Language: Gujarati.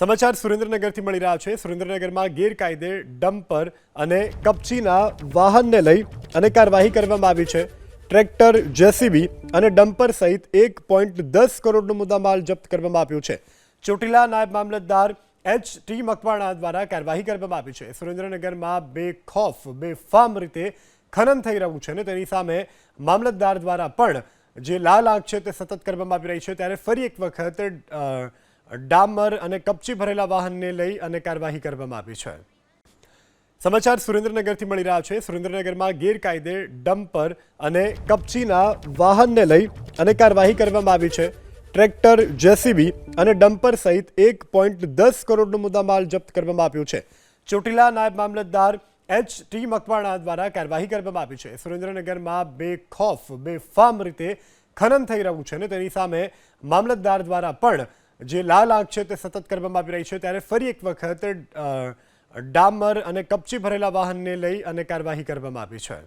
સમાચાર સુરેન્દ્રનગરથી મળી રહ્યા છે. સુરેન્દ્રનગરમાં ગેરકાયદે ડમ્પર અને કપચીના વાહનને લઈ અને કાર્યવાહી કરવામાં આવી છે. ટ્રેક્ટર, જેસીબી અને ડમ્પર સહિત એક પોઈન્ટ દસ કરોડનો મુદ્દામાલ જપ્ત કરવામાં આવ્યો છે. ચોટીલા નાયબ મામલતદાર એચ ટી મકવાણા દ્વારા કાર્યવાહી કરવામાં આવી છે. સુરેન્દ્રનગરમાં બેખોફ, બેફામ રીતે ખનન થઈ રહ્યું છે અને તેની સામે મામલતદાર દ્વારા પણ જે લાલ આંખ છે તે સતત કરવામાં આવી રહી છે. ત્યારે ફરી એક વખત ડામર અને કપચી ભરેલા વાહનને લઈ અને કાર્યવાહી કરવામાં આવી છે. સમાચાર સુરેન્દ્રનગરથી મળી રહ્યા છે. સુરેન્દ્રનગરમાં ગેરકાયદે ડમ્પર અને કપચીના વાહનને લઈ અને કાર્યવાહી કરવામાં આવી છે. ટ્રેક્ટર, જેસીબી અને ડમ્પર સહિત એક પોઈન્ટ દસ કરોડનો મુદ્દામાલ જપ્ત કરવામાં આવ્યો છે. ચોટીલા નાયબ મામલતદાર એચ ટી મકવાણા દ્વારા કાર્યવાહી કરવામાં આવી છે. સુરેન્દ્રનગરમાં બે ખોફ બે ફાર્મ રીતે ખનન થઈ રહ્યું છે અને તેની સામે મામલતદાર દ્વારા પણ જે લાલ આંખ છે તે સતત કરવામાં આવી રહી છે ત્યારે ફરી એક વખત ડામર અને કપચી ભરેલા વાહનને લઈ અને કાર્યવાહી કરવામાં આવી છે.